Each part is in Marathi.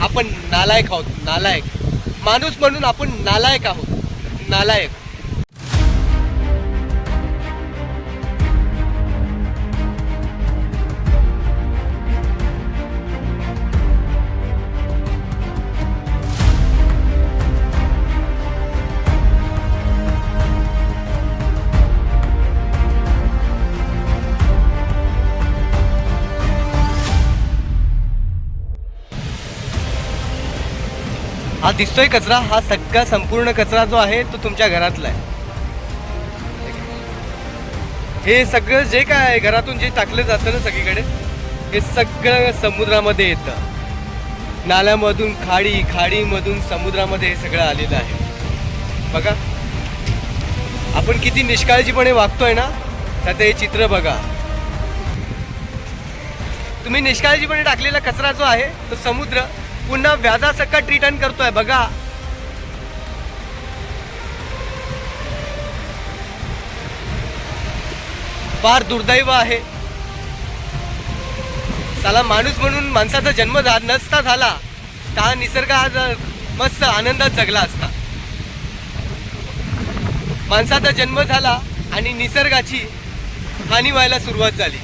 आपण नालायक आहोत नालायक. माणूस म्हणून आपण नालायक आहोत नालायक. हा दिसतोय कचरा हा सगळा संपूर्ण कचरा जो आहे तो तुमच्या घरातला आहे. हे सगळं जे काय आहे घरातून जे टाकलं जातं ना सगळीकडे हे सगळं समुद्रामध्ये येतं. नाल्यामधून खाडी खाडीमधून समुद्रामध्ये हे सगळं आलेलं आहे. बघा. आपण किती निष्काळजीपणे वागतोय ना त्याचं हे चित्र बघा. तुम्ही निष्काळजीपणे टाकलेला कचरा जो आहे तो समुद्र पुन्हा व्याजासकट रिटर्न करतोय बघा. फार दुर्दैव आहे. साला माणूस म्हणून माणसाचा जन्म झा- नसता झाला तर हा निसर्ग आज मस्त आनंदात जगला असता. माणसाचा जन्म झाला आणि निसर्गाची हानी व्हायला सुरुवात झाली.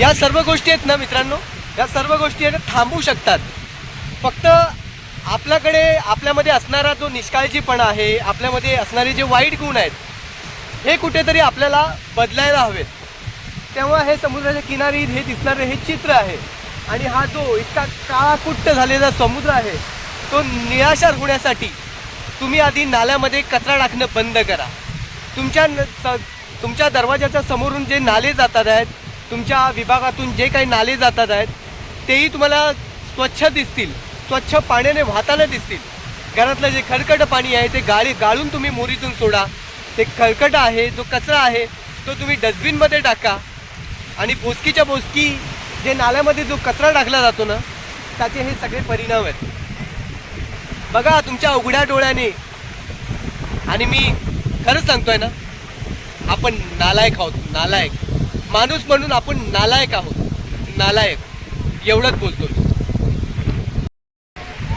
या सर्व गोष्टी आहेत ना मित्रांनो? या सर्व गोष्टी आहेत थांबू शकतात. फक्त आपल्याकडे आपल्यामध्ये असणारा जो निष्काळजीपणा आहे आपल्यामध्ये असणारे जे वाईट गुण आहेत हे कुठेतरी आपल्याला बदलायला हवेत. तेव्हा हे समुद्राच्या किनारी हे दिसणारे हे चित्र आहे. आणि हा जो इतका काळाकुट्ट झालेला समुद्र आहे तो निराशार होण्यासाठी तुम्ही आधी नाल्यामध्ये कचरा टाकणं बंद करा. तुमच्या न- स- तुमच्या दरवाजाच्या समोरून जे नाले जातात आहेत तुमच्या विभागातून जे काही नाले जातात आहेत तेही तुम्हाला स्वच्छ दिसतील. स्वच्छ पाण्याने वाहताना दिसतील. घरातलं जे खरकट पाणी आहे ते गाळी गाळून तुम्ही मोरीतून सोडा. ते खडकट आहे जो कचरा आहे तो तुम्ही डस्टबिनमध्ये टाका. आणि बोसकीच्या बोसकी जे नाल्यामध्ये जो कचरा टाकला जातो ना त्याचे हे सगळे परिणाम आहेत. बघा तुमच्या उघड्या डोळ्याने. आणि मी खरंच सांगतोय ना आपण नालायक आहोत नालायक. माणूस म्हणून आपण नालायक आहोत नालायक. एवढंच बोलतो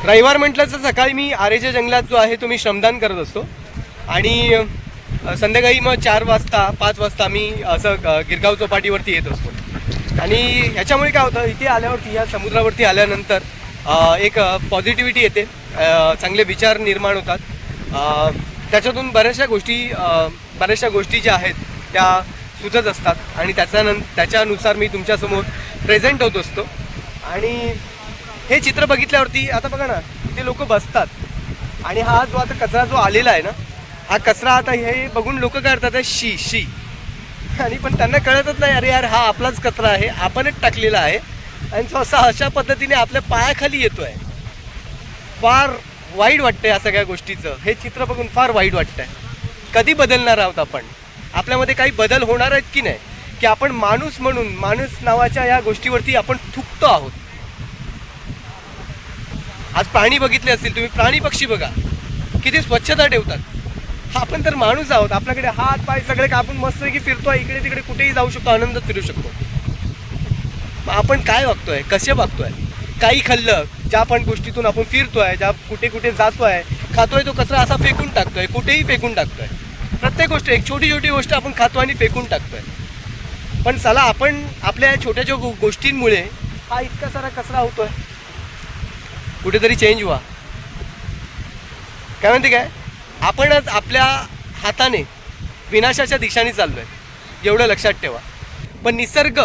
रविवार म्हटलं तर सकाळी मी आरेच्या जंगलात जो आहे तो मी श्रमदान करत असतो. आणि संध्याकाळी मग चार वाजता पाच वाजता मी असं गिरगाव चौपाटीवरती येत असतो. आणि ह्याच्यामुळे काय होतं इथे आल्यावरती या समुद्रावरती आल्यानंतर एक पॉझिटिव्हिटी येते. चांगले विचार निर्माण होतात. त्याच्यातून बऱ्याचशा गोष्टी बऱ्याचशा गोष्टी ज्या आहेत त्या सुचत असतात. आणि त्याच्यानं त्याच्यानुसार मी तुमच्यासमोर प्रेझेंट होत असतो. आणि हे चित्र बघितल्यावरती आता बघा ना इथे लोक बसतात. आणि हा जो आता कचरा जो आलेला आहे ना हा कचरा आता हे बघून लोक काय करतात शी शी. आणि पण त्यांना कळतच नाही अरे यार हा आपलाच कचरा आहे आपणच टाकलेला आहे. आणि तो असा अशा पद्धतीने आपल्या पायाखाली येतो आहे फार वाईट वाटतं या सगळ्या गोष्टीचं. हे चित्र बघून फार वाईट वाटतं आहे कधी बदलणार आहोत आपण? आपल्यामध्ये काही बदल होणार आहेत की नाही? की आपण माणूस म्हणून माणूस नावाच्या या गोष्टीवरती आपण थुकतो आहोत. आज प्राणी बघितले असतील तुम्ही प्राणी पक्षी बघा. किती स्वच्छता ठेवतात. आपण तर माणूस आहोत. आपल्याकडे हात पाय सगळे कापून मस्त की फिरतोय. इकडे तिकडे कुठेही जाऊ शकतो आनंदात फिरू शकतो. मग आपण काय वागतोय? कसे वागतोय? काही खाल्लं ज्या पण गोष्टीतून आपण फिरतोय ज्या कुठे कुठे जातोय खातोय तो कचरा असा फेकून टाकतोय कुठेही फेकून टाकतोय. प्रत्येक गोष्ट एक छोटी छोटी गोष्ट आपण खातो आणि फेकून टाकतोय. पण चला आपण आपल्या छोट्या छोट्या गो- गोष्टींमुळे हा इतका सारा कचरा होतोय. कुठेतरी चेंज व्हा. काय म्हणते काय? आपणच आपल्या हाताने विनाशाच्या दिशाने चाललोय. एवढं लक्षात ठेवा. पण निसर्ग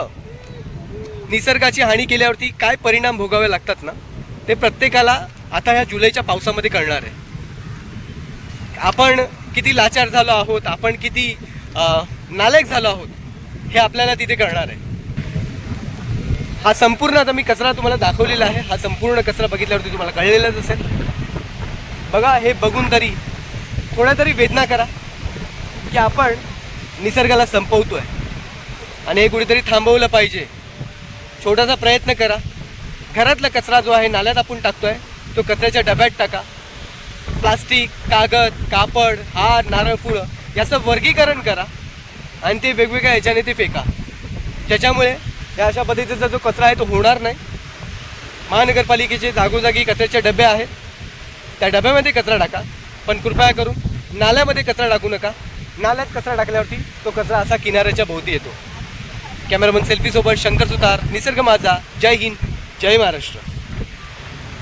निसर्गाची हानी केल्यावरती काय परिणाम भोगावे लागतात ना ते प्रत्येकाला आता ह्या जुलैच्या पावसामध्ये कळणार आहे. आपण किती लाचार झालो आहोत आपण किती नालायक झालो आहोत हे आपल्याला तिथे कळणार आहे. हा संपूर्ण आता मी कचरा तुम्हाला दाखवलेला आहे. हा संपूर्ण कचरा बघितल्यावरती तुम्हाला कळलेलाच असेल. बघा हे बघून तरी थोड्या तरी वेदना करा की आपण निसर्गाला संपवतोय आणि हे कुठेतरी थांबवलं पाहिजे. छोटासा प्रयत्न करा. घरातला कचरा जो आहे नाल्यात आपण टाकतोय तो कचऱ्याच्या डब्यात टाका. प्लास्टिक कागद कापड हार नारळ फुलं याचं वर्गीकरण करा. आणि ते वेगवेगळ्या ह्याच्याने ते फेका. त्याच्यामुळे या अशा पद्धतीचा जो कचरा आहे तो होणार नाही. महानगरपालिकेचे जागोजागी कचऱ्याचे डबे आहेत. त्या डब्यामध्ये कचरा टाका. पण कृपया करून नाल्यामध्ये कचरा टाकू नका. नाल्यात कचरा टाकल्यावरती तो कचरा असा किनाऱ्याच्या भोवती येतो. कॅमेरामन सेल्फीसोबत शंकर सुतार निसर्ग माझा जय हिंद जय महाराष्ट्र.